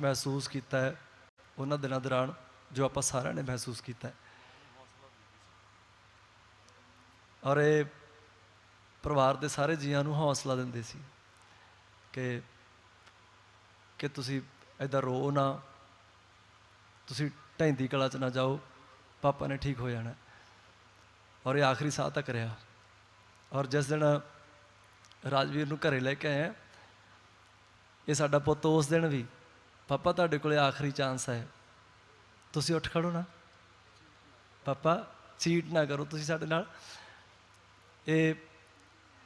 ਮਹਿਸੂਸ ਕੀਤਾ ਹੈ, ਉਹਨਾਂ ਦਿਨਾਂ ਦੌਰਾਨ ਜੋ ਆਪਾਂ ਸਾਰਿਆਂ ਨੇ ਮਹਿਸੂਸ ਕੀਤਾ ਹੈ। ਔਰ ਇਹ ਪਰਿਵਾਰ ਦੇ ਸਾਰੇ ਜੀਆਂ ਨੂੰ ਹੌਸਲਾ ਦਿੰਦੇ ਸੀ ਕਿ ਕਿ ਤੁਸੀਂ ਐਦਾਂ ਰੋ ਨਾ, ਤੁਸੀਂ ਢੈਂਦੀ ਕਲਾ ਚ ਨਾ ਜਾਓ, ਪਾਪਾ ਨੇ ਠੀਕ ਹੋ ਜਾਣਾ। ਔਰ ਇਹ ਆਖਰੀ ਸਾਹ ਤੱਕ ਰਿਹਾ। ਔਰ ਜਿਸ ਦਿਨ ਰਾਜਵੀਰ ਨੂੰ ਘਰੇ ਲੈ ਕੇ ਆਏ ਇਹ ਸਾਡਾ ਪੁੱਤ ਉਸ ਦਿਨ ਵੀ ਪਾਪਾ ਤੁਹਾਡੇ ਕੋਲੇ ਆਖਰੀ ਚਾਂਸ ਹੈ। ਤੁਸੀਂ ਉੱਠ ਖੜੋ ਨਾ। ਪਾਪਾ ਚੀਟ ਨਾ ਕਰੋ ਤੁਸੀਂ ਸਾਡੇ ਨਾਲ। ਇਹ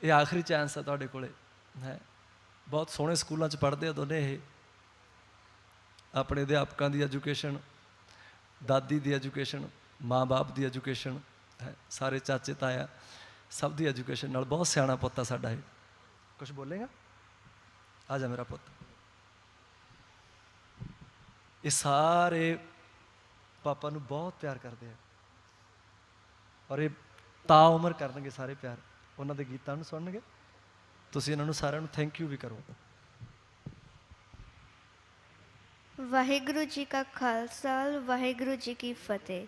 ਇਹ ਆਖਰੀ ਚਾਂਸ ਹੈ ਤੁਹਾਡੇ ਕੋਲੇ। ਹੈ। ਬਹੁਤ ਸੋਹਣੇ ਸਕੂਲਾਂ 'ਚ ਪੜ੍ਹਦੇ ਆ ਦੋਨੇ ਇਹ। ਆਪਣੇ ਅਧਿਆਪਕਾਂ ਦੀ ਐਜੂਕੇਸ਼ਨ ਦਾਦੀ ਦੀ ਐਜੂਕੇਸ਼ਨ ਮਾਂ-ਬਾਪ ਦੀ ਐਜੂਕੇਸ਼ਨ ਹੈ। ਸਾਰੇ ਚਾਚੇ ਤਾਇਆ ਸਭ ਦੀ ਐਜੂਕੇਸ਼ਨ ਨਾਲ ਬਹੁਤ ਸਿਆਣਾ ਪੁੱਤ ਆ ਸਾਡਾ ਇਹ। ਕੁਝ ਬੋਲੇਗਾ? ਆ ਜਾ ਮੇਰਾ ਪੁੱਤ। ਇਹ ਸਾਰੇ ਪਾਪਾ ਨੂੰ ਬਹੁਤ ਪਿਆਰ ਕਰਦੇ ਆ। ਔਰ ਇਹ ਤਾ ਉਮਰ ਕਰਨਗੇ ਸਾਰੇ ਪਿਆਰ। ਉਹਨਾਂ ਦੇ ਗੀਤਾਂ ਨੂੰ ਸੁਣਨਗੇ। ਤੁਸੀਂ ਇਹਨਾਂ ਨੂੰ ਸਾਰਿਆਂ ਨੂੰ ਥੈਂਕ ਯੂ ਵੀ ਕਰੋ। ਵਾਹਿਗੁਰੂ ਜੀ ਕਾ ਖਾਲਸਾ, ਵਾਹਿਗੁਰੂ ਜੀ ਕੀ ਫਤਿਹ।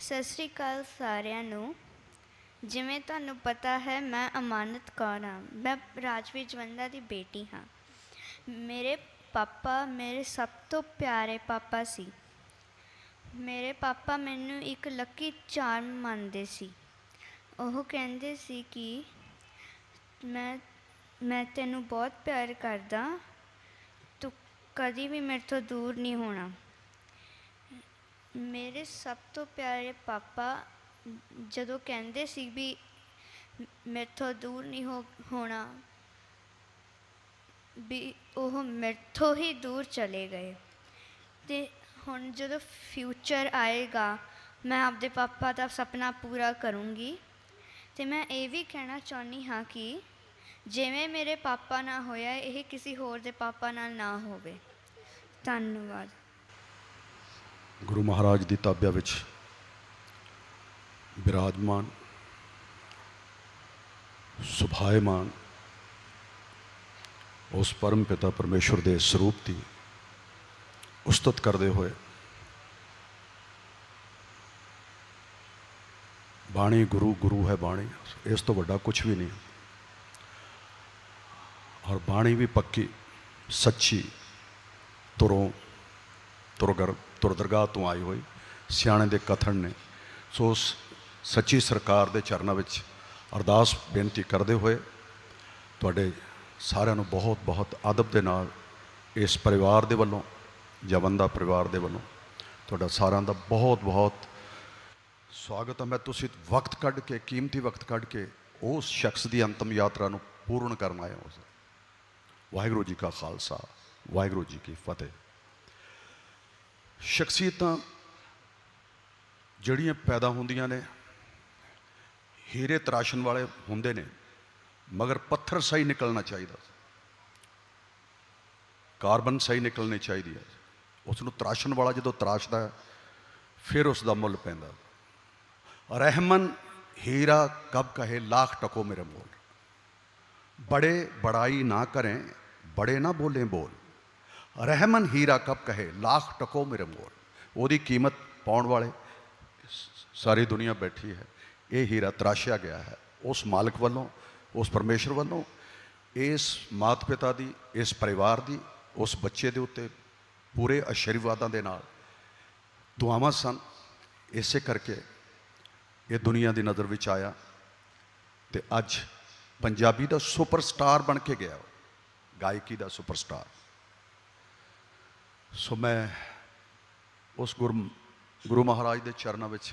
ਸਤਿ ਸ੍ਰੀ ਅਕਾਲ ਸਾਰਿਆਂ ਨੂੰ। ਜਿਵੇਂ ਤੁਹਾਨੂੰ ਪਤਾ ਹੈ, ਮੈਂ ਅਮਾਨਤ ਕੌਰ ਹਾਂ ਮੈਂ ਰਾਜਵੀਰ ਜਵੰਦਾ ਦੀ ਬੇਟੀ ਹਾਂ। ਮੇਰੇ ਪਾਪਾ ਮੇਰੇ ਸਭ ਤੋਂ ਪਿਆਰੇ ਪਾਪਾ ਸੀ। ਮੇਰੇ ਪਾਪਾ ਮੈਨੂੰ ਇੱਕ ਲੱਕੀ ਚਾਰਮ ਮੰਨਦੇ ਸੀ। ਉਹ ਕਹਿੰਦੇ ਸੀ ਕਿ ਮੈਂ ਮੈਂ ਤੈਨੂੰ ਬਹੁਤ ਪਿਆਰ ਕਰਦਾ। ਤੂੰ ਕਦੀ ਵੀ ਮੇਰੇ ਤੋਂ ਦੂਰ ਨਹੀਂ ਹੋਣਾ। ਮੇਰੇ ਸਭ ਤੋਂ ਪਿਆਰੇ ਪਾਪਾ ਜਦੋਂ ਕਹਿੰਦੇ ਸੀ ਵੀ ਮੇਰੇ ਤੋਂ ਦੂਰ ਨਹੀਂ ਹੋ, ਹੋਣਾ ਵੀ ਉਹ ਮੇਰੇ ਤੋਂ ਹੀ ਦੂਰ ਚਲੇ ਗਏ। ਤੇ ਹੁਣ ਜਦੋਂ ਫਿਊਚਰ ਆਏਗਾ, ਮੈਂ ਆਪਦੇ ਪਾਪਾ ਦਾ ਸੁਪਨਾ ਪੂਰਾ ਕਰੂੰਗੀ। ਤੇ ਮੈਂ ਇਹ ਵੀ ਕਹਿਣਾ ਚਾਹੁੰਦੀ ਹਾਂ ਕਿ ਜਿਵੇਂ ਮੇਰੇ ਪਾਪਾ ਨਾਲ ਹੋਇਆ, ਇਹ ਕਿਸੇ ਹੋਰ ਦੇ ਪਾਪਾ ਨਾਲ ਨਾ ਹੋਵੇ। ਧੰਨਵਾਦ। ਗੁਰੂ ਮਹਾਰਾਜ ਦੀ ਤਾਬਿਆ ਵਿੱਚ ਬਿਰਾਜਮਾਨ ਸੁਭਾਇਮਾਨ ਉਸ ਪਰਮ ਪਿਤਾ ਪਰਮੇਸ਼ਵਰ ਦੇ ਸਰੂਪ ਦੀ ਉਸਤਤ ਕਰਦੇ ਹੋਏ ਬਾਣੀ ਗੁਰੂ ਗੁਰੂ ਹੈ ਬਾਣੀ। ਇਸ ਤੋਂ ਵੱਡਾ ਕੁਝ ਵੀ ਨਹੀਂ। ਔਰ ਬਾਣੀ ਵੀ ਪੱਕੀ, ਸੱਚੀ ਤੁਰੋਂ ਤੁਰਗਰ ਤੁਰ ਤੋਂ ਆਈ ਹੋਈ, ਸਿਆਣੇ ਦੇ ਕਥਨ ਨੇ। ਸੋ ਉਸ ਸੱਚੀ ਸਰਕਾਰ ਦੇ ਚਰਨਾਂ ਵਿੱਚ ਅਰਦਾਸ ਬੇਨਤੀ ਕਰਦੇ ਹੋਏ ਤੁਹਾਡੇ ਸਾਰਿਆਂ ਨੂੰ ਬਹੁਤ ਬਹੁਤ ਅਦਬ ਦੇ ਨਾਲ ਇਸ ਪਰਿਵਾਰ ਦੇ ਵੱਲੋਂ ਜਵੰਦਾ ਪਰਿਵਾਰ ਦੇ ਵੱਲੋਂ ਤੁਹਾਡਾ ਸਾਰਿਆਂ ਦਾ ਬਹੁਤ ਬਹੁਤ ਸਵਾਗਤ ਹੈ। ਮੈਂ ਤੁਸੀਂ ਵਕਤ ਕੱਢ ਕੇ, ਕੀਮਤੀ ਵਕਤ ਕੱਢ ਕੇ ਉਸ ਸ਼ਖਸ ਦੀ ਅੰਤਮ ਯਾਤਰਾ ਨੂੰ ਪੂਰਨ ਕਰਨ ਆਏ ਹੋ। ਵਾਹਿਗੁਰੂ ਜੀ ਕਾ ਖਾਲਸਾ, ਵਾਹਿਗੁਰੂ ਜੀ ਕੀ ਫਤਿਹ। ਸ਼ਖਸੀਅਤਾਂ ਜਿਹੜੀਆਂ ਪੈਦਾ ਹੁੰਦੀਆਂ ਨੇ, ਹੀਰੇ ਤਰਾਸ਼ਣ ਵਾਲੇ ਹੁੰਦੇ ਨੇ ਮਗਰ ਪੱਥਰ ਸਹੀ ਨਿਕਲਣਾ ਚਾਹੀਦਾ ਕਾਰਬਨ ਸਹੀ ਨਿਕਲਣੀ ਚਾਹੀਦੀ ਹੈ ਉਸ ਨੂੰ ਤਰਾਸ਼ਣ ਵਾਲਾ ਜਦੋਂ ਤਰਾਸ਼ਦਾ ਹੈ ਫਿਰ ਉਸ ਦਾ ਮੁੱਲ ਪੈਂਦਾ ਰਹਿਮਨ ਹੀਰਾ ਕਬ ਕਹੇ ਲੱਖ ਟਕੋ ਮੇਰੇ ਮੋਲ बड़े बड़ाई ना करें बड़े ना बोलें बोल ਰਹਿਮਨ ਹੀਰਾ ਕਬ ਕਹੇ ਲੱਖ ਟਕੋ ਮੇਰੇ ਮੋਲ ਉਹਦੀ ਕੀਮਤ ਪਾਉਣ ਵਾਲੇ ਸਾਰੀ ਦੁਨੀਆ ਬੈਠੀ ਹੈ ਇਹ ਹੀਰਾ ਤਰਾਸ਼ਿਆ ਗਿਆ ਹੈ ਉਸ ਮਾਲਕ ਵੱਲੋਂ ਉਸ ਪਰਮੇਸ਼ਰ ਵੱਲੋਂ ਇਸ ਮਾਤ ਪਿਤਾ ਦੀ ਇਸ ਪਰਿਵਾਰ ਦੀ ਉਸ ਬੱਚੇ ਦੇ ਉੱਤੇ ਪੂਰੇ ਆਸ਼ੀਰਵਾਦਾਂ ਦੇ ਨਾਲ ਦੁਆਵਾਂ ਸਨ। ਇਸੇ ਕਰਕੇ ਇਹ ਦੁਨੀਆ ਦੀ ਨਜ਼ਰ ਵਿੱਚ ਆਇਆ ਤੇ ਅੱਜ ਪੰਜਾਬੀ ਦਾ ਸੁਪਰਸਟਾਰ ਬਣ ਕੇ ਗਿਆ ਉਹ, ਗਾਇਕੀ ਦਾ ਸੁਪਰਸਟਾਰ। ਸੋ ਮੈਂ ਉਸ ਗੁਰੂ ਗੁਰੂ ਮਹਾਰਾਜ ਦੇ ਚਰਨਾਂ ਵਿੱਚ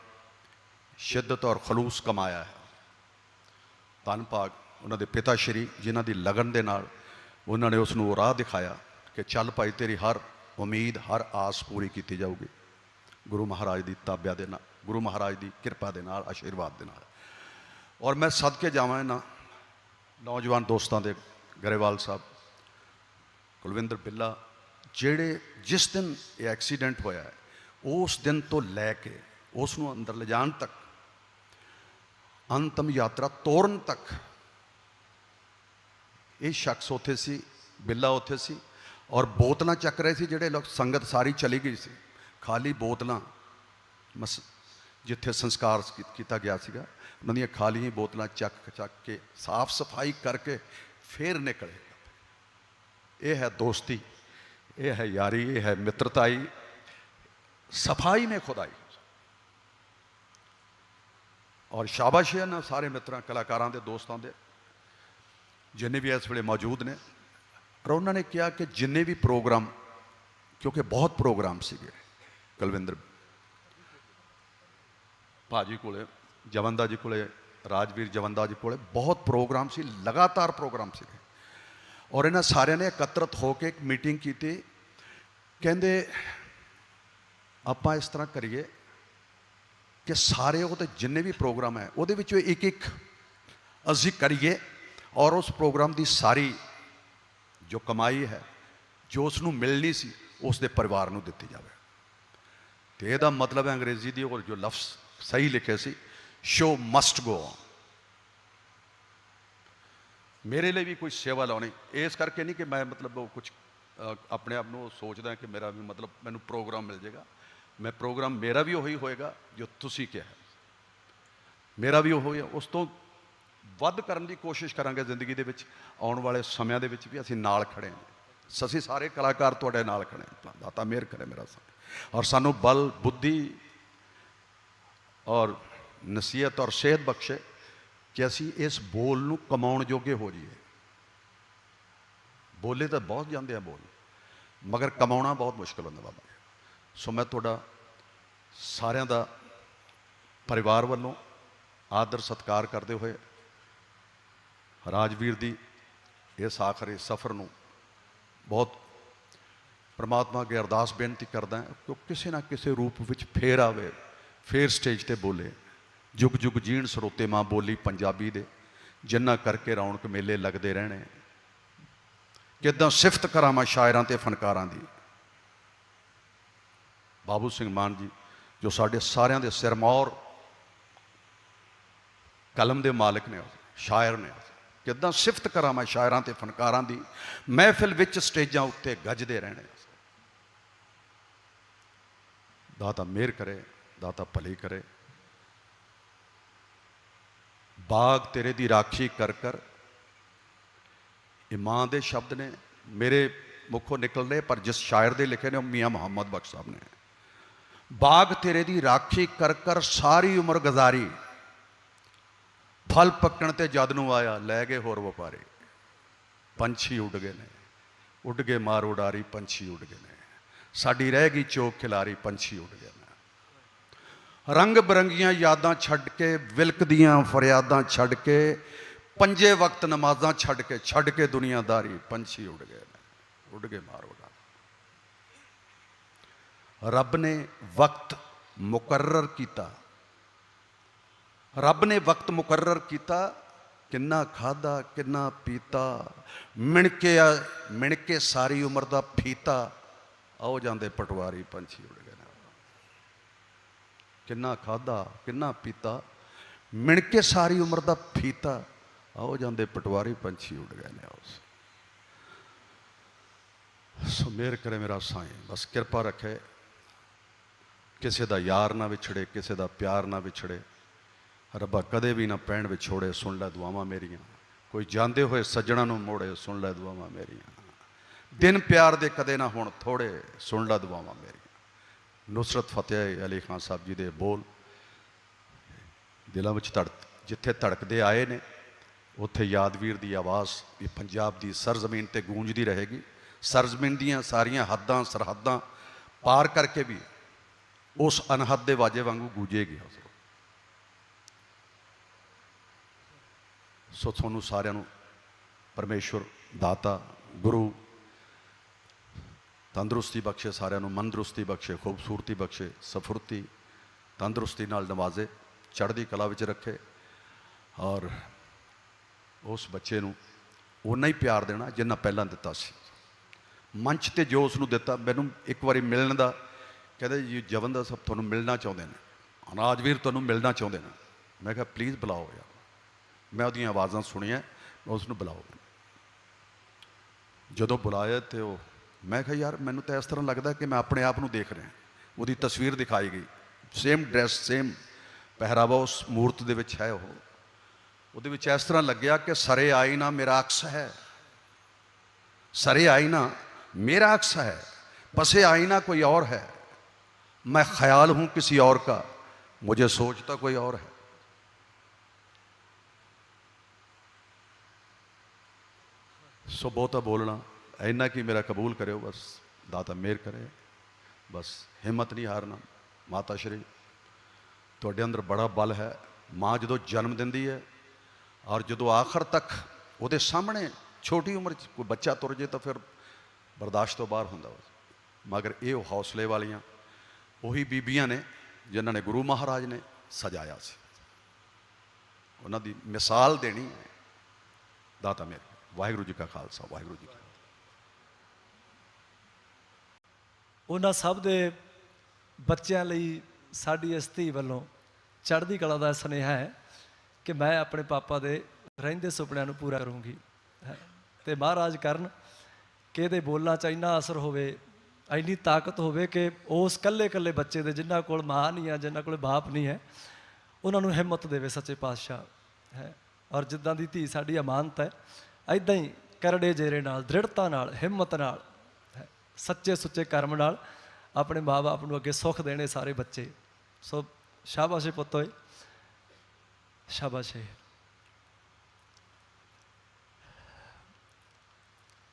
ਸ਼ਿੱਦਤ ਔਰ ਖਲੂਸ ਕਮਾਇਆ ਹੈ। ਧੰਨ ਭਾਗ ਉਹਨਾਂ ਦੇ ਪਿਤਾ ਸ਼੍ਰੀ, ਜਿਨ੍ਹਾਂ ਦੀ ਲਗਨ ਦੇ ਨਾਲ ਉਹਨਾਂ ਨੇ ਉਸ ਨੂੰ ਉਹ ਰਾਹ ਦਿਖਾਇਆ ਕਿ ਚੱਲ ਭਾਈ, ਤੇਰੀ ਹਰ ਉਮੀਦ, ਹਰ ਆਸ ਪੂਰੀ ਕੀਤੀ ਜਾਊਗੀ। ਗੁਰੂ ਮਹਾਰਾਜ ਦੀ ਤਾਬਿਆ ਦੇ ਨਾਲ, ਗੁਰੂ ਮਹਾਰਾਜ ਦੀ ਕਿਰਪਾ ਦੇ ਨਾਲ, ਆਸ਼ੀਰਵਾਦ ਦੇ ਨਾਲ। ਔਰ ਮੈਂ ਸਦਕੇ ਜਾਵਾਂ ਇਹਨਾਂ ਨੌਜਵਾਨ ਦੋਸਤਾਂ ਦੇ ਗਰੇਵਾਲ ਸਾਹਿਬ, ਕੁਲਵਿੰਦਰ ਬਿੱਲਾ, ਜਿਹੜੇ ਜਿਸ ਦਿਨ ਇਹ ਐਕਸੀਡੈਂਟ ਹੋਇਆ ਉਸ ਦਿਨ ਤੋਂ ਲੈ ਕੇ ਉਸ ਨੂੰ ਅੰਦਰ ਲਿਜਾਣ ਤੱਕ ਅੰਤਮ ਯਾਤਰਾ ਤੋਰਨ ਤੱਕ। ਇਹ ਸ਼ਖਸ ਉੱਥੇ ਸੀ, ਬਿੱਲਾ ਉੱਥੇ ਸੀ ਔਰ ਬੋਤਲਾਂ ਚੱਕ ਰਹੇ ਸੀ ਜਿਹੜੇ ਲੋਕ ਸੰਗਤ ਸਾਰੀ ਚਲੀ ਗਈ ਸੀ। ਖਾਲੀ ਬੋਤਲਾਂ ਮਸ, ਜਿੱਥੇ ਸੰਸਕਾਰ ਕੀਤਾ ਗਿਆ ਸੀਗਾ, ਉਹਨਾਂ ਦੀਆਂ ਖਾਲੀਆਂ ਬੋਤਲਾਂ ਚੱਕ ਚੱਕ ਕੇ ਸਾਫ਼ ਸਫ਼ਾਈ ਕਰਕੇ ਫੇਰ ਨਿਕਲੇ। ਇਹ ਹੈ ਦੋਸਤੀ, ਇਹ ਹੈ ਯਾਰੀ, ਇਹ ਹੈ ਮਿੱਤਰਤਾਈ, ਸਫ਼ਾਈ ਮੇ ਖੁਦਾਈ। ਔਰ ਸ਼ਾਬਾਸ਼ ਹੈ ਨਾ, ਸਾਰੇ ਮਿੱਤਰਾਂ, ਕਲਾਕਾਰਾਂ ਦੇ, ਦੋਸਤਾਂ ਦੇ। ਜਿੰਨੇ ਵੀ ਇਸ ਵੇਲੇ ਮੌਜੂਦ ਨੇ ਔਰ ਉਹਨਾਂ ਨੇ ਕਿਹਾ ਕਿ ਜਿੰਨੇ ਵੀ ਪ੍ਰੋਗਰਾਮ, ਕਿਉਂਕਿ ਬਹੁਤ ਪ੍ਰੋਗਰਾਮ ਸੀਗੇ, ਕੁਲਵਿੰਦਰ। ਭਾਜੀ ਕੋਲੇ, ਜਵੰਦਾ ਜੀ ਕੋਲੇ, ਰਾਜਵੀਰ ਜਵੰਦਾ ਜੀ ਕੋਲੇ ਬਹੁਤ ਪ੍ਰੋਗਰਾਮ ਸੀ, ਲਗਾਤਾਰ ਪ੍ਰੋਗਰਾਮ ਸੀਗੇ। ਔਰ ਇਹਨਾਂ ਸਾਰਿਆਂ ਨੇ ਇਕੱਤਰਤ ਹੋ ਕੇ ਇੱਕ ਮੀਟਿੰਗ ਕੀਤੀ। ਕਹਿੰਦੇ, ਆਪਾਂ ਇਸ ਤਰ੍ਹਾਂ ਕਰੀਏ ਕਿ ਸਾਰੇ ਉਹਦੇ ਜਿੰਨੇ ਵੀ ਪ੍ਰੋਗਰਾਮ ਹੈ, ਉਹਦੇ ਵਿੱਚੋਂ ਇੱਕ ਇੱਕ ਅਸੀਂ ਕਰੀਏ ਔਰ ਉਸ ਪ੍ਰੋਗਰਾਮ ਦੀ ਸਾਰੀ ਜੋ ਕਮਾਈ ਹੈ, ਜੋ ਉਸ ਨੂੰ ਮਿਲਣੀ ਸੀ, ਉਸ ਦੇ ਪਰਿਵਾਰ ਨੂੰ ਦਿੱਤੀ ਜਾਵੇ। ਤੇ ਇਹਦਾ ਮਤਲਬ ਹੈ ਅੰਗਰੇਜ਼ੀ ਦੀ ਉਹ ਜੋ ਲਫ਼ਜ਼ ਸਹੀ ਲਿਖੇ ਸੀ ਸ਼ੋ ਮਸਟ ਗੋ ਔਨ ਮੇਰੇ ਲਈ ਵੀ ਕੋਈ ਸੇਵਾ ਲਾਉਣੀ, ਇਸ ਕਰਕੇ ਨਹੀਂ ਕਿ ਮੈਂ ਮਤਲਬ ਉਹ ਕੁਝ ਆਪਣੇ ਆਪ ਨੂੰ ਸੋਚਦਾ ਕਿ ਮੇਰਾ ਵੀ ਮਤਲਬ ਮੈਨੂੰ ਪ੍ਰੋਗਰਾਮ ਮਿਲ ਜਾਏਗਾ ਮੈਂ ਪ੍ਰੋਗਰਾਮ ਮੇਰਾ ਵੀ ਉਹੀ ਹੋਏਗਾ ਜੋ ਤੁਸੀਂ ਕਿਹਾ ਮੇਰਾ ਵੀ ਉਹੀ ਹੈ ਉਸ ਤੋਂ ਵੱਧ ਕਰਨ ਦੀ ਕੋਸ਼ਿਸ਼ ਕਰਾਂਗੇ ਜ਼ਿੰਦਗੀ ਦੇ ਵਿੱਚ, ਆਉਣ ਵਾਲੇ ਸਮਿਆਂ ਦੇ ਵਿੱਚ ਵੀ ਅਸੀਂ ਨਾਲ ਖੜੇ ਹਾਂ। ਅਸੀਂ ਸਾਰੇ ਕਲਾਕਾਰ ਤੁਹਾਡੇ ਨਾਲ ਖੜੇ ਹਾਂ। ਦਾਤਾ ਮਿਹਰ ਕਰੇ ਮੇਰਾ ਸਾਥ ਔਰ ਸਾਨੂੰ ਬਲ, ਬੁੱਧੀ ਔਰ ਨਸੀਹਤ ਔਰ ਸਿਹਤ ਬਖਸ਼ੇ ਕਿ ਅਸੀਂ ਇਸ ਬੋਲ ਨੂੰ ਕਮਾਉਣ ਜੋਗੇ ਹੋ ਜਾਈਏ। ਬੋਲੇ ਤਾਂ ਬਹੁਤ ਜਾਂਦੇ ਆ ਬੋਲ, ਮਗਰ ਕਮਾਉਣਾ ਬਹੁਤ ਮੁਸ਼ਕਲ ਹੁੰਦਾ ਬਾਬਾ। ਸੋ ਮੈਂ ਤੁਹਾਡਾ ਸਾਰਿਆਂ ਦਾ ਪਰਿਵਾਰ ਵੱਲੋਂ ਆਦਰ ਸਤਿਕਾਰ ਕਰਦੇ ਹੋਏ ਰਾਜਵੀਰ ਦੀ ਇਸ ਆਖਰੀ ਸਫ਼ਰ ਨੂੰ ਬਹੁਤ ਪਰਮਾਤਮਾ ਅੱਗੇ ਅਰਦਾਸ ਬੇਨਤੀ ਕਰਦਾ ਕਿ ਉਹ ਕਿਸੇ ਨਾ ਕਿਸੇ ਰੂਪ ਵਿੱਚ ਫੇਰ ਆਵੇ, ਫੇਰ ਸਟੇਜ ਤੇ ਬੋਲੇ। ਜੁਗ ਜੁਗ ਜੀਣ ਸਰੋਤੇ ਮਾਂ ਬੋਲੀ ਪੰਜਾਬੀ ਦੇ, ਜਿੰਨਾ ਕਰਕੇ ਰੌਣਕ ਮੇਲੇ ਲੱਗਦੇ ਰਹਿਣੇ। ਕਿਦਾਂ ਸਿਫਤ ਕਰਾਂ ਮੈਂ ਸ਼ਾਇਰਾਂ ਤੇ ਫਨਕਾਰਾਂ ਦੀ। ਬਾਬੂ ਸਿੰਘ ਮਾਨ ਜੀ, ਜੋ ਸਾਡੇ ਸਾਰਿਆਂ ਦੇ ਸਿਰਮੌਰ ਕਲਮ ਦੇ ਮਾਲਕ ਨੇ, ਸ਼ਾਇਰ ਨੇ। ਕਿਦਾਂ ਸਿਫਤ ਕਰਾਂ ਮੈਂ ਸ਼ਾਇਰਾਂ ਤੇ ਫਨਕਾਰਾਂ ਦੀ, ਮਹਿਫਿਲ ਵਿੱਚ ਸਟੇਜਾਂ ਉੱਤੇ ਗੱਜਦੇ ਰਹਿਣੇ। ਦਾਤਾ ਮਿਹਰ ਕਰੇ ਦਾਤਾ ਭਲੀ ਕਰੇ। ਬਾਗ ਤੇਰੇ ਦੀ ਰਾਖੀ ਕਰ ਕਰ। ਇਹ ਦੇ ਸ਼ਬਦ ਨੇ, ਮੇਰੇ ਮੁਖੋਂ ਨਿਕਲਦੇ ਪਰ ਜਿਸ ਸ਼ਾਇਰ ਦੇ ਲਿਖੇ ਨੇ, ਉਹ ਮੀਆਂ ਮੁਹੰਮਦ ਬਖਸ਼ ਸਾਹਿਬ ਨੇ। ਬਾਗ ਤੇਰੇ ਦੀ ਰਾਖੀ ਕਰ ਕਰ ਸਾਰੀ ਉਮਰ ਗੁਜ਼ਾਰੀ। ਫਲ ਪੱਕਣ ਤੇ ਜਦ ਨੂੰ ਆਇਆ, ਲੈ ਗਏ ਹੋਰ ਵਪਾਰੀ। ਪੰਛੀ ਉੱਡ ਗਏ ਨੇ। ਉੱਡ ਗਏ ਮਾਰ ਉਡਾਰੀ, ਪੰਛੀ ਉੱਡ ਗਏ ਨੇ। ਸਾਡੀ ਰਹਿ ਗਈ ਚੋਕ ਖਿਲਾਰੀ, ਪੰਛੀ ਉੱਡ ਗਏ ਨੇ। ਰੰਗ ਬਰੰਗੀਆਂ ਯਾਦਾਂ ਛੱਡ ਕੇ ਵਿਲਕਦੀਆਂ ਫਰਿਆਦਾਂ ਛੱਡ ਕੇ, ਪੰਜੇ ਵਕਤ ਨਮਾਜ਼ਾਂ ਛੱਡ ਕੇ ਛੱਡ ਕੇ ਦੁਨੀਆਦਾਰੀ, ਪੰਛੀ ਉੱਡ ਗਏ ਨੇ। ਉੱਡ ਗਏ ਮਾਰ ਉਡਾਰੀ। ਰੱਬ ਨੇ ਵਕਤ ਮੁਕਰਰ ਕੀਤਾ। ਰੱਬ ਨੇ ਵਕਤ ਮੁਕਰਰ ਕੀਤਾ, ਕਿੰਨਾ ਖਾਦਾ ਕਿੰਨਾ ਪੀਤਾ ਮਿਣ ਕੇ ਆ- ਮਿਣ ਕੇ ਸਾਰੀ ਉਮਰ ਦਾ ਫੀਤਾ, ਆਓ ਜਾਂਦੇ ਪਟਵਾਰੀ ਪੰਛੀ ਉੜ ਗਏ ਨੇ। ਕਿੰਨਾ ਖਾਦਾ ਕਿੰਨਾ ਪੀਤਾ ਮਿਣ ਕੇ ਸਾਰੀ ਉਮਰ ਦਾ ਫੀਤਾ, ਆਓ ਜਾਂਦੇ ਪਟਵਾਰੀ ਪੰਛੀ ਉੜ ਗਏ ਨੇ ਉਸ। ਸੋ ਮੇਰ ਕਰੇ ਮੇਰਾ ਸਾਈਂ, ਬਸ ਕਿਰਪਾ ਰੱਖੇ। ਕਿਸੇ ਦਾ ਯਾਰ ਨਾ ਵਿਛੜੇ, ਕਿਸੇ ਦਾ ਪਿਆਰ ਨਾ ਵਿਛੜੇ। ਰੱਬਾ ਕਦੇ ਵੀ ਨਾ ਪੈਣ ਵਿਛੋੜੇ, ਸੁਣ ਲੈ ਦੁਆਵਾਂ ਮੇਰੀਆਂ। ਕੋਈ ਜਾਂਦੇ ਹੋਏ ਸੱਜਣਾ ਨੂੰ ਮੋੜੇ, ਸੁਣ ਲੈ ਦੁਆਵਾਂ ਮੇਰੀਆਂ। ਦਿਨ ਪਿਆਰ ਦੇ ਕਦੇ ਨਾ ਹੁਣ ਥੋੜੇ, ਸੁਣ ਲੈ ਦੁਆਵਾਂ ਮੇਰੀਆਂ। ਨੁਸਰਤ ਫਤਿਹ ਅਲੀ ਖਾਨ ਸਾਹਿਬ ਜੀ ਦੇ ਬੋਲ। ਦਿਲਾਂ ਵਿੱਚ ਧੜਕ ਜਿੱਥੇ ਧੜਕਦੇ ਆਏ ਨੇ, ਉੱਥੇ ਯਾਦਵੀਰ ਦੀ ਆਵਾਜ਼, ਵੀ ਪੰਜਾਬ ਦੀ ਸਰਜ਼ਮੀਨ ਤੇ ਗੂੰਜਦੀ ਰਹੇਗੀ। ਸਰਜ਼ਮੀਨ ਦੀਆਂ ਸਾਰੀਆਂ ਹੱਦਾਂ, ਸਰਹੱਦਾਂ ਪਾਰ ਕਰਕੇ ਵੀ ਉਸ ਅਨਹਦ ਦੇ ਵਾਜੇ ਵਾਂਗੂ ਗੂੰਜੇਗੀ ਸੋ ਤੁਹਾਨੂੰ ਸਾਰਿਆਂ ਨੂੰ ਪਰਮੇਸ਼ਵਰ ਦਾਤਾ, ਗੁਰੂ, ਤੰਦਰੁਸਤੀ ਬਖਸ਼ੇ, ਸਾਰਿਆਂ ਨੂੰ ਮਨਦਰੁਸਤੀ ਬਖਸ਼ੇ, ਖੂਬਸੂਰਤੀ ਬਖਸ਼ੇ, ਸਫੁਰਤੀ, ਤੰਦਰੁਸਤੀ ਨਾਲ ਨਵਾਜ਼ੇ, ਚੜ੍ਹਦੀ ਕਲਾ ਵਿੱਚ ਰੱਖੇ ਔਰ ਉਸ ਬੱਚੇ ਨੂੰ ਉਨਾ ਹੀ ਪਿਆਰ ਦੇਣਾ ਜਿੰਨਾ ਪਹਿਲਾਂ ਦਿੱਤਾ ਸੀ। ਮੰਚ ਤੇ ਜੋ ਉਸ ਨੂੰ ਦਿੱਤਾ, ਮੈਨੂੰ ਇੱਕ ਵਾਰੀ ਮਿਲਣ ਦਾ ਕਹਿੰਦੇ ਜੀ, ਜਵਨ ਦਾ ਸਭ ਤੁਹਾਨੂੰ ਮਿਲਣਾ ਚਾਹੁੰਦੇ ਨੇ। ਅਨਾਜ ਵੀਰ ਤੁਹਾਨੂੰ ਮਿਲਣਾ ਚਾਹੁੰਦੇ ਨੇ। ਮੈਂ ਕਿਹਾ ਪਲੀਜ਼ ਬੁਲਾਓ ਯਾਰ। ਮੈਂ ਉਹਦੀਆਂ ਆਵਾਜ਼ਾਂ ਸੁਣੀਆਂ, ਮੈਂ ਉਸ ਬੁਲਾਓ। ਜਦੋਂ ਬੁਲਾਇਆ ਤੇ ਉਹ, ਮੈਂ ਕਿਹਾ, ਯਾਰ, ਮੈਨੂੰ ਤਾਂ ਇਸ ਤਰ੍ਹਾਂ ਲੱਗਦਾ ਕਿ ਮੈਂ ਆਪਣੇ ਆਪ ਨੂੰ ਦੇਖ ਰਿਹਾ ਉਹਦੀ ਤਸਵੀਰ ਦਿਖਾਈ ਗਈ। ਸੇਮ ਡਰੈਸ ਸੇਮ ਪਹਿਰਾਵਾ ਉਸ ਮੂਰਤ ਦੇ ਵਿੱਚ ਹੈ ਉਹ। ਉਹਦੇ ਵਿੱਚ ਇਸ ਤਰ੍ਹਾਂ ਲੱਗਿਆ ਕਿ ਸਰੇ ਆਈ ਨਾ, ਮੇਰਾ ਅਕਸ ਹੈ। ਸਰੇ ਆਈ ਨਾ, ਮੇਰਾ ਅਕਸ ਹੈ। ਪਸੇ ਆਈ ਨਾ, ਕੋਈ ਔਰ ਹੈ। मैं ख्याल हूं किसी और का मुझे सोचता कोई और है ਸੋ ਬਹੁਤਾ ਬੋਲਣਾ ਇੰਨਾ ਕੀ ਮੇਰਾ ਕਬੂਲ ਕਰਿਓ ਬਸ ਦਾਤਾ ਮਿਹਰ ਕਰੇ ਬਸ ਹਿੰਮਤ ਨਹੀਂ ਹਾਰਨਾ ਮਾਤਾ ਸ਼੍ਰੀ ਤੁਹਾਡੇ ਅੰਦਰ ਬੜਾ ਬਲ ਹੈ ਮਾਂ ਜਦੋਂ ਜਨਮ ਦਿੰਦੀ ਹੈ ਔਰ ਜਦੋਂ ਆਖਰ ਤੱਕ ਉਹਦੇ ਸਾਹਮਣੇ ਛੋਟੀ ਉਮਰ 'ਚ ਕੋਈ ਬੱਚਾ ਤੁਰ ਜੇ ਤਾਂ ਫਿਰ ਬਰਦਾਸ਼ਤ ਤੋਂ ਬਾਹਰ ਹੁੰਦਾ ਉਹ ਮਗਰ ਇਹ ਉਹ ਹੌਸਲੇ ਵਾਲੀਆਂ ਉਹੀ ਬੀਬੀਆਂ ਨੇ ਜਿਨ੍ਹਾਂ ਨੇ ਗੁਰੂ ਮਹਾਰਾਜ ਨੇ ਸਜਾਇਆ ਸੀ। ਉਹਨਾਂ ਦੀ ਮਿਸਾਲ ਦੇਣੀ ਹੈ। ਦਾਤਾ ਮੇਰੇ, ਵਾਹਿਗੁਰੂ ਜੀ ਕਾ ਖਾਲਸਾ, ਵਾਹਿਗੁਰੂ ਜੀ ਉਹਨਾਂ ਸਭ ਦੇ ਬੱਚਿਆਂ ਲਈ ਸਾਡੀ ਇਸ ਧੀ ਵੱਲੋਂ ਚੜ੍ਹਦੀ ਕਲਾ ਦਾ ਸੁਨੇਹਾ ਹੈ ਕਿ ਮੈਂ ਆਪਣੇ ਪਾਪਾ ਦੇ ਰਹਿੰਦੇ ਸੁਪਨਿਆਂ ਨੂੰ ਪੂਰਾ ਕਰੂੰਗੀ। ਹੈ। ਤੇ ਮਹਾਰਾਜ ਕਰਨ ਕਿ ਇਹਦੇ ਬੋਲਾਂ 'ਚ ਇੰਨਾ ਅਸਰ ਹੋਵੇ ਇੰਨੀ ਤਾਕਤ ਹੋਵੇ ਕਿ ਉਸ ਕੱਲੇ ਕੱਲੇ ਬੱਚੇ ਦੇ ਜਿਨ੍ਹਾਂ ਕੋਲ ਮਾਂ ਨਹੀਂ ਹੈ ਜਿਨ੍ਹਾਂ ਕੋਲ ਬਾਪ ਨਹੀਂ ਹੈ ਉਹਨਾਂ ਨੂੰ ਹਿੰਮਤ ਦੇਵੇ ਸੱਚੇ ਪਾਤਸ਼ਾਹ ਹੈ। ਔਰ ਜਿੱਦਾਂ ਦੀ ਧੀ ਸਾਡੀ ਅਮਾਨਤ ਹੈ ਐਦਾਂ ਹੀ ਕਰੜੇ ਜੇਰੇ ਨਾਲ ਦ੍ਰਿੜਤਾ ਨਾਲ ਹਿੰਮਤ ਨਾਲ ਹੈ, ਸੱਚੇ ਸੁੱਚੇ ਕਰਮ ਨਾਲ ਆਪਣੇ ਮਾਪੇ ਨੂੰ ਅੱਗੇ ਸੁੱਖ ਦੇਣੇ ਸਾਰੇ ਬੱਚੇ। ਸੋ ਸ਼ਾਬਾਸ਼ੇ ਏ ਪੁੱਤ ਓਏ।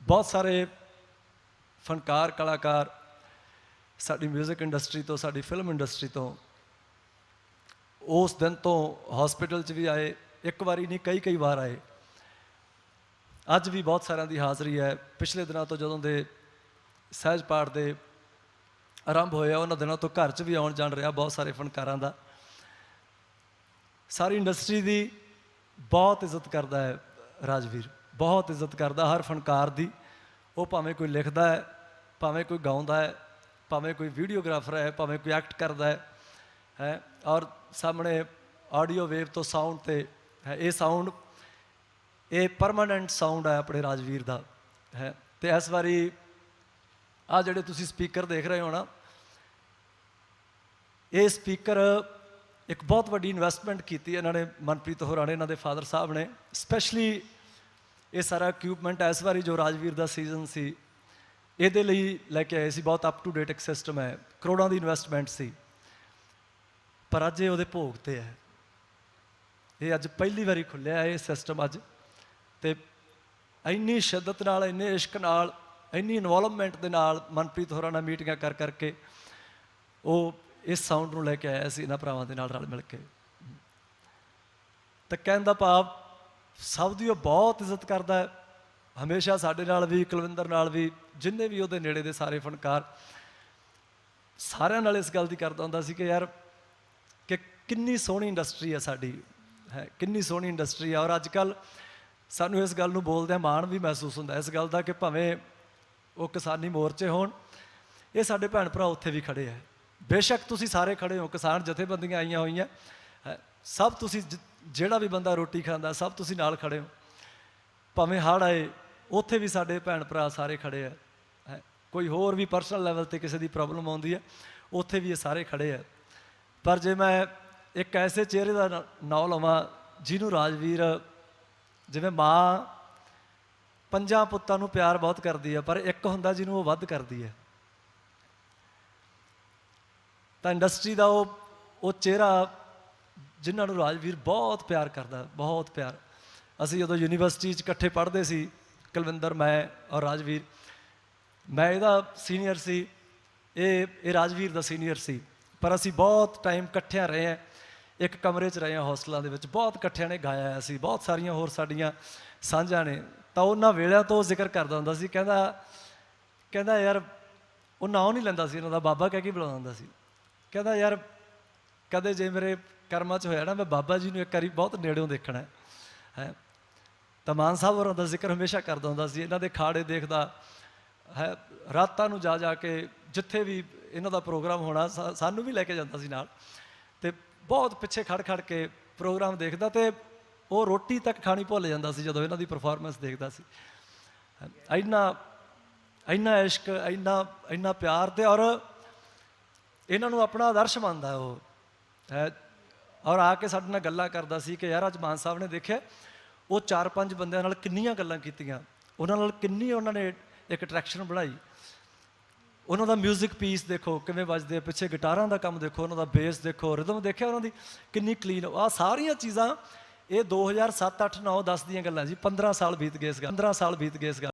ਬਹੁਤ ਸਾਰੇ ਫਨਕਾਰ, ਕਲਾਕਾਰ, ਸਾਡੀ 뮤직 ਇੰਡਸਟਰੀ ਤੋਂ, ਸਾਡੀ ਫਿਲਮ ਇੰਡਸਟਰੀ ਤੋਂ, ਉਸ ਦਿਨ ਤੋਂ ਹਸਪੀਟਲ 'ਚ ਵੀ ਆਏ, ਇੱਕ ਵਾਰੀ ਨਹੀਂ, ਕਈ ਕਈ ਵਾਰ ਆਏ। ਅੱਜ ਵੀ ਬਹੁਤ ਸਾਰਿਆਂ ਦੀ ਹਾਜ਼ਰੀ ਹੈ। ਪਿਛਲੇ ਦਿਨਾਂ ਤੋਂ ਜਦੋਂ ਦੇ ਸਹਿਜ ਪਾਠ ਦੇ ਆਰੰਭ ਹੋਇਆ ਉਹਨਾਂ ਦਿਨਾਂ ਤੋਂ ਘਰ 'ਚ ਵੀ ਆਉਣ ਜਾਣ ਰਿਹਾ ਬਹੁਤ ਸਾਰੇ ਫਨਕਾਰਾਂ ਦਾ। ਸਾਰੀ ਇੰਡਸਟਰੀ ਦੀ ਬਹੁਤ ਇੱਜ਼ਤ ਕਰਦਾ ਹੈ ਰਾਜਵੀਰ, ਬਹੁਤ ਇੱਜ਼ਤ ਕਰਦਾ ਹਰ ਫਨਕਾਰ ਦੀ। ਉਹ ਭਾਵੇਂ ਕੋਈ ਲਿਖਦਾ ਹੈ, ਭਾਵੇਂ ਕੋਈ ਗਾਉਂਦਾ ਹੈ, ਭਾਵੇਂ ਕੋਈ ਵੀਡੀਓਗ੍ਰਾਫਰ ਹੈ, ਭਾਵੇਂ ਕੋਈ ਐਕਟ ਕਰਦਾ ਹੈ ਹੈ, ਔਰ ਸਾਹਮਣੇ ਆਡੀਓ ਵੇਵ ਤੋਂ ਸਾਊਂਡ ਤੇ ਹੈ, ਇਹ ਸਾਊਂਡ, ਇਹ ਪਰਮਾਨੈਂਟ ਸਾਊਂਡ ਹੈ ਆਪਣੇ ਰਾਜਵੀਰ ਦਾ, ਹੈ, ਤੇ ਇਸ ਵਾਰੀ ਆ ਜਿਹੜੇ ਤੁਸੀਂ ਸਪੀਕਰ ਦੇਖ ਰਹੇ ਹੋ ਨਾ, ਇਹ ਸਪੀਕਰ ਇੱਕ ਬਹੁਤ ਵੱਡੀ ਇਨਵੈਸਟਮੈਂਟ ਕੀਤੀ ਇਹਨਾਂ ਨੇ, ਮਨਪ੍ਰੀਤ ਹੋਰਾਂ ਨੇ, ਇਹਨਾਂ ਦੇ ਫਾਦਰ ਸਾਹਿਬ ਨੇ ਸਪੈਸ਼ਲੀ ਇਹ ਸਾਰਾ ਇਕਵਿਪਮੈਂਟ ਇਸ ਵਾਰੀ ਜੋ ਰਾਜਵੀਰ ਦਾ ਸੀਜ਼ਨ ਸੀ, ਇਹਦੇ ਲਈ ਲੈ ਕੇ ਆਏ ਸੀ, ਬਹੁਤ ਅਪ ਟੂ ਡੇਟ ਇੱਕ ਸਿਸਟਮ ਹੈ, ਕਰੋੜਾਂ ਦੀ ਇਨਵੈਸਟਮੈਂਟ ਸੀ। ਪਰ ਅੱਜ ਇਹ ਉਹਦੇ ਭੋਗ ਤੇ ਹੈ। ਇਹ ਅੱਜ ਪਹਿਲੀ ਵਾਰੀ ਖੁੱਲਿਆ ਇਹ ਸਿਸਟਮ ਅੱਜ। ਤੇ ਇੰਨੀ ਸ਼ਿੱਦਤ ਨਾਲ, ਇੰਨੇ ਇਸ਼ਕ ਨਾਲ, ਇੰਨੀ ਇਨਵੋਲਵਮੈਂਟ ਦੇ ਨਾਲ ਮਨਪ੍ਰੀਤ ਹੋਰਾਂ ਨਾਲ ਮੀਟਿੰਗਾਂ ਕਰ ਕਰਕੇ ਉਹ ਇਸ ਸਾਊਂਡ ਨੂੰ ਲੈ ਕੇ ਆਇਆ ਸੀ, ਇਹਨਾਂ ਭਰਾਵਾਂ ਦੇ ਨਾਲ ਰਲ ਮਿਲ ਕੇ। ਤਾਂ ਕਹਿਣ ਦਾ ਭਾਵ ਸਭ ਦੀ ਉਹ ਬਹੁਤ ਇੱਜ਼ਤ ਕਰਦਾ ਹੈ। ਹਮੇਸ਼ਾ ਸਾਡੇ ਨਾਲ ਵੀ ਕੁਲਵਿੰਦਰ ਨਾਲ ਵੀ ਜਿੰਨੇ ਵੀ ਉਹਦੇ ਨੇੜੇ ਦੇ ਸਾਰੇ ਫਨਕਾਰ ਸਾਰਿਆਂ ਨਾਲ ਇਸ ਗੱਲ ਦੀ ਕਰਦਾ ਹੁੰਦਾ ਸੀ ਕਿ ਯਾਰ ਕਿ ਕਿੰਨੀ ਸੋਹਣੀ ਇੰਡਸਟਰੀ ਹੈ ਸਾਡੀ ਹੈ ਕਿੰਨੀ ਸੋਹਣੀ ਇੰਡਸਟਰੀ ਹੈ ਔਰ ਅੱਜ ਕੱਲ ਸਾਨੂੰ ਇਸ ਗੱਲ ਨੂੰ ਬੋਲਦਿਆਂ ਮਾਣ ਵੀ ਮਹਿਸੂਸ ਹੁੰਦਾ। ਇਸ ਗੱਲ ਦਾ ਕਿ ਭਾਵੇਂ ਉਹ ਕਿਸਾਨੀ ਮੋਰਚੇ ਹੋਣ ਇਹ ਸਾਡੇ ਭੈਣ ਭਰਾ ਉੱਥੇ ਵੀ ਖੜੇ ਹੈ ਬੇਸ਼ੱਕ ਤੁਸੀਂ ਸਾਰੇ ਖੜੇ ਹੋ ਕਿਸਾਨ ਜਥੇਬੰਦੀਆਂ ਆਈਆਂ ਹੋਈਆਂ। ਹੈ, ਸਭ ਤੁਸੀਂ ਜ- ਜਿਹੜਾ ਵੀ ਬੰਦਾ ਰੋਟੀ ਖਾਂਦਾ, ਸਭ ਤੁਸੀਂ ਨਾਲ ਖੜੇ ਹੋ। ਭਾਵੇਂ ਹੜ੍ਹ ਆਏ, ਉੱਥੇ ਵੀ ਸਾਡੇ ਭੈਣ ਭਰਾ ਸਾਰੇ ਖੜੇ ਆ। ਹੈ, ਕੋਈ ਹੋਰ ਵੀ ਪਰਸਨਲ ਲੈਵਲ ਤੇ ਕਿਸੇ ਦੀ ਪ੍ਰੋਬਲਮ ਆਉਂਦੀ ਹੈ ਉੱਥੇ ਵੀ ਇਹ ਸਾਰੇ ਖੜੇ ਆ। ਪਰ ਜੇ ਮੈਂ ਇੱਕ ਐਸੇ ਚਿਹਰੇ ਦਾ ਨ- ਨਾਂ ਲਵਾਂ, ਜਿਹਨੂੰ ਰਾਜਵੀਰ, ਜਿਵੇਂ ਮਾਂ ਪੰਜਾਂ ਪੁੱਤਾਂ ਨੂੰ ਪਿਆਰ ਬਹੁਤ ਕਰਦੀ ਹੈ ਪਰ ਇੱਕ ਹੁੰਦਾ ਜਿਹਨੂੰ ਉਹ ਵੱਧ ਕਰਦੀ ਹੈ ਤਾਂ ਇੰਡਸਟਰੀ ਦਾ ਉਹ ਉਹ ਚਿਹਰਾ ਜਿਨ੍ਹਾਂ ਨੂੰ ਰਾਜਵੀਰ ਬਹੁਤ ਪਿਆਰ ਕਰਦਾ, ਬਹੁਤ ਪਿਆਰ। ਅਸੀਂ ਜਦੋਂ ਯੂਨੀਵਰਸਿਟੀ 'ਚ ਇਕੱਠੇ ਪੜ੍ਹਦੇ ਸੀ, ਕੁਲਵਿੰਦਰ, ਮੈਂ ਔਰ ਰਾਜਵੀਰ, ਮੈਂ ਇਹਦਾ ਸੀਨੀਅਰ ਸੀ, ਇਹ ਇਹ ਰਾਜਵੀਰ ਦਾ ਸੀਨੀਅਰ ਸੀ। ਪਰ ਅਸੀਂ ਬਹੁਤ ਟਾਈਮ ਇਕੱਠਿਆਂ ਰਹੇ ਹਾਂ, ਇੱਕ ਕਮਰੇ 'ਚ ਰਹੇ ਹਾਂ ਹੌਸਟਲਾਂ ਦੇ ਵਿੱਚ, ਬਹੁਤ ਇਕੱਠਿਆਂ ਨੇ ਗਾਇਆ ਹੈ ਸੀ, ਬਹੁਤ ਸਾਰੀਆਂ ਹੋਰ ਸਾਡੀਆਂ ਸਾਂਝਾਂ ਨੇ। ਤਾਂ ਉਹਨਾਂ ਵੇਲਿਆਂ ਤੋਂ ਜ਼ਿਕਰ ਕਰਦਾ ਹੁੰਦਾ ਸੀ, ਕਹਿੰਦਾ ਕਹਿੰਦਾ ਯਾਰ, ਉਹ ਨਾਂ ਨਹੀਂ ਲੈਂਦਾ ਸੀ ਇਹਨਾਂ ਦਾ, ਬਾਬਾ ਕਹਿ ਕੇ ਬੁਲਾਉਂਦਾ ਹੁੰਦਾ ਸੀ। ਕਹਿੰਦਾ ਯਾਰ ਕਦੇ ਜੇ ਮੇਰੇ ਕਰਮਾਂ 'ਚ ਹੋਇਆ ਨਾ, ਮੈਂ ਬਾਬਾ ਜੀ ਨੂੰ ਇੱਕ ਵਾਰੀ ਬਹੁਤ ਨੇੜਿਓਂ ਦੇਖਣਾ ਹੈ। ਤਾਂ ਮਾਨ ਸਾਹਿਬ ਹੋਰਾਂ ਦਾ ਜ਼ਿਕਰ ਹਮੇਸ਼ਾ ਕਰਦਾ ਹੁੰਦਾ ਸੀ, ਇਹਨਾਂ ਦੇ ਖਾੜੇ ਦੇਖਦਾ, ਹੈ? ਰਾਤਾਂ ਨੂੰ ਜਾ ਜਾ ਕੇ ਜਿੱਥੇ ਵੀ ਇਹਨਾਂ ਦਾ ਪ੍ਰੋਗਰਾਮ ਹੋਣਾ, ਸਾ- ਸਾਨੂੰ ਵੀ ਲੈ ਕੇ ਜਾਂਦਾ ਸੀ ਨਾਲ। ਤੇ ਬਹੁਤ ਪਿੱਛੇ ਖੜ ਖੜ ਕੇ ਪ੍ਰੋਗਰਾਮ ਦੇਖਦਾ ਤੇ ਉਹ ਰੋਟੀ ਤੱਕ ਖਾਣੀ ਭੁੱਲ ਜਾਂਦਾ ਸੀ ਜਦੋਂ ਇਹਨਾਂ ਦੀ ਪਰਫਾਰਮੈਂਸ ਦੇਖਦਾ ਸੀ। ਇੰਨਾ ਇੰਨਾ ਇਸ਼ਕ, ਇੰਨਾ ਇੰਨਾ ਪਿਆਰ ਤੇ ਔਰ ਇਹਨਾਂ ਨੂੰ ਆਪਣਾ ਆਦਰਸ਼ ਮੰਨਦਾ ਉਹ। ਔਰ ਆ ਕੇ ਸਾਡੇ ਨਾਲ ਗੱਲਾਂ ਕਰਦਾ ਸੀ ਕਿ ਯਾਰ ਅੱਜ ਮਾਨ ਸਾਹਿਬ ਨੇ ਦੇਖਿਆ, ਉਹ ਚਾਰ ਪੰਜ ਬੰਦਿਆਂ ਨਾਲ ਕਿੰਨੀਆਂ ਗੱਲਾਂ ਕੀਤੀਆਂ। ਉਹਨਾਂ ਨਾਲ ਕਿੰਨੀ ਉਹਨਾਂ ਨੇ ਇੱਕ ਅਟਰੈਕਸ਼ਨ ਬਣਾਈ। ਉਹਨਾਂ ਦਾ 뮤직 ਪੀਸ ਦੇਖੋ, ਕਿਵੇਂ ਵੱਜਦੇ ਪਿੱਛੇ ਗਿਟਾਰਾਂ ਦਾ ਕੰਮ ਦੇਖੋ, ਉਹਨਾਂ ਦਾ ਬੇਸ ਦੇਖੋ ਰਿਦਮ ਦੇਖਿਆ ਉਹਨਾਂ ਦੀ? ਕਿੰਨੀ ਕਲੀਨ ਆ। ਸਾਰੀਆਂ ਚੀਜ਼ਾਂ, ਇਹ 2007 8 9 10 ਦੀਆਂ ਗੱਲਾਂ ਜੀ 15 ਸਾਲ ਬੀਤ ਗਏ ਇਸ ਗੱਲ 15 ਸਾਲ ਬੀਤ ਗਏ ਇਸ ਗੱਲ।